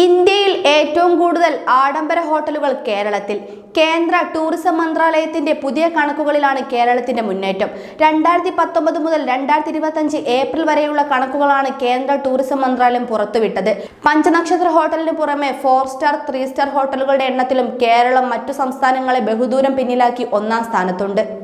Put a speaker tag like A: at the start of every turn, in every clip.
A: ഇന്ത്യയിൽ ഏറ്റവും കൂടുതൽ ആഡംബര ഹോട്ടലുകൾ കേരളത്തിൽ. കേന്ദ്ര ടൂറിസം മന്ത്രാലയത്തിന്റെ പുതിയ കണക്കുകളിലാണ് കേരളത്തിന്റെ മുന്നേറ്റം. രണ്ടായിരത്തി പത്തൊമ്പത് മുതൽ രണ്ടായിരത്തി ഇരുപത്തഞ്ച് ഏപ്രിൽ വരെയുള്ള കണക്കുകളാണ് കേന്ദ്ര ടൂറിസം മന്ത്രാലയം പുറത്തുവിട്ടത്. പഞ്ചനക്ഷത്ര ഹോട്ടലിന് പുറമെ ഫോർ സ്റ്റാർ ത്രീ സ്റ്റാർ ഹോട്ടലുകളുടെ എണ്ണത്തിലും കേരളം മറ്റു സംസ്ഥാനങ്ങളെ ബഹുദൂരം പിന്നിലാക്കി ഒന്നാം സ്ഥാനത്തുണ്ട്.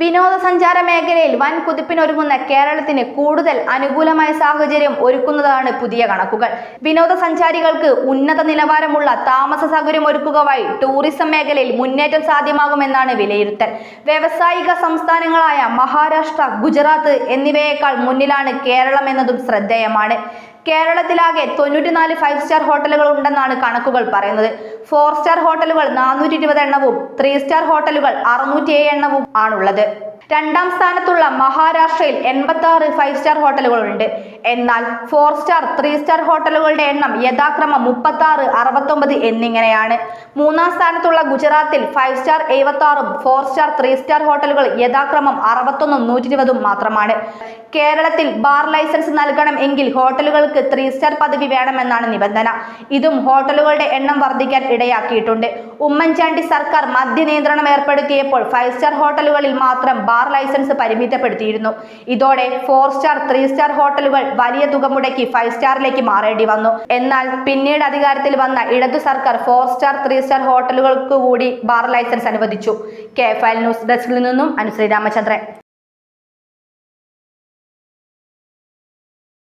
A: വിനോദസഞ്ചാര മേഖലയിൽ വൻ കുതിപ്പിനൊരുങ്ങുന്ന കേരളത്തിന് കൂടുതൽ അനുകൂലമായ സാഹചര്യം ഒരുക്കുന്നതാണ് പുതിയ കണക്കുകൾ. വിനോദസഞ്ചാരികൾക്ക് ഉന്നത നിലവാരമുള്ള താമസ സൗകര്യം ഒരുക്കുക വഴി ടൂറിസം മേഖലയിൽ മുന്നേറ്റം സാധ്യമാകുമെന്നാണ് വിലയിരുത്തൽ. വ്യവസായിക സംസ്ഥാനങ്ങളായ മഹാരാഷ്ട്ര ഗുജറാത്ത് എന്നിവയേക്കാൾ മുന്നിലാണ് കേരളം എന്നതും ശ്രദ്ധേയമാണ്. കേരളത്തിലാകെ തൊണ്ണൂറ്റിനാല് ഫൈവ് സ്റ്റാർ ഹോട്ടലുകൾ ഉണ്ടെന്നാണ് കണക്കുകൾ പറയുന്നത്. ഫോർ സ്റ്റാർ ഹോട്ടലുകൾ നാനൂറ്റി ഇരുപത് എണ്ണവും ത്രീ സ്റ്റാർ ഹോട്ടലുകൾ അറുന്നൂറ്റി എണ്ണവും ആണുള്ളത്. രണ്ടാം സ്ഥാനത്തുള്ള മഹാരാഷ്ട്രയിൽ എൺപത്തി ആറ് ഫൈവ് സ്റ്റാർ ഹോട്ടലുകളുണ്ട്. എന്നാൽ ഫോർ സ്റ്റാർ ത്രീ സ്റ്റാർ ഹോട്ടലുകളുടെ എണ്ണം യഥാക്രമം മുപ്പത്തി ആറ് അറുപത്തൊമ്പത് എന്നിങ്ങനെയാണ്. മൂന്നാം സ്ഥാനത്തുള്ള ഗുജറാത്തിൽ ഫൈവ് സ്റ്റാർ എഴുപത്തി ആറും ഫോർ സ്റ്റാർ ത്രീ സ്റ്റാർ ഹോട്ടലുകൾ യഥാക്രമം അറുപത്തൊന്നും നൂറ്റി ഇരുപതും മാത്രമാണ്. കേരളത്തിൽ ബാർ ലൈസൻസ് നൽകണം എങ്കിൽ ഹോട്ടലുകൾക്ക് ത്രീ സ്റ്റാർ പദവി വേണമെന്നാണ് നിബന്ധന. ഇതും ഹോട്ടലുകളുടെ എണ്ണം വർദ്ധിക്കാൻ ഇടയാക്കിയിട്ടുണ്ട്. ഉമ്മൻചാണ്ടി സർക്കാർ മദ്യ നിയന്ത്രണം ഏർപ്പെടുത്തിയപ്പോൾ ഫൈവ് സ്റ്റാർ ഹോട്ടലുകളിൽ മാത്രം ബാർ ലൈസൻസ് പരിമിതപ്പെടുത്തിയിരുന്നു. ഇതോടെ ഫോർ സ്റ്റാർ ത്രീ സ്റ്റാർ ഹോട്ടലുകൾ വലിയ തുക മുടക്കി ഫൈവ് സ്റ്റാറിലേക്ക് മാറേണ്ടി വന്നു. എന്നാൽ പിന്നീട് അധികാരത്തിൽ വന്ന ഇടതു സർക്കാർ ഫോർ സ്റ്റാർ ത്രീ സ്റ്റാർ ഹോട്ടലുകൾക്ക് കൂടി ബാർ ലൈസൻസ് അനുവദിച്ചു. കെ ഫയൽ ന്യൂസ് ഡെസ്കിൽ നിന്നും അനുശ്രീ രാമചന്ദ്രൻ.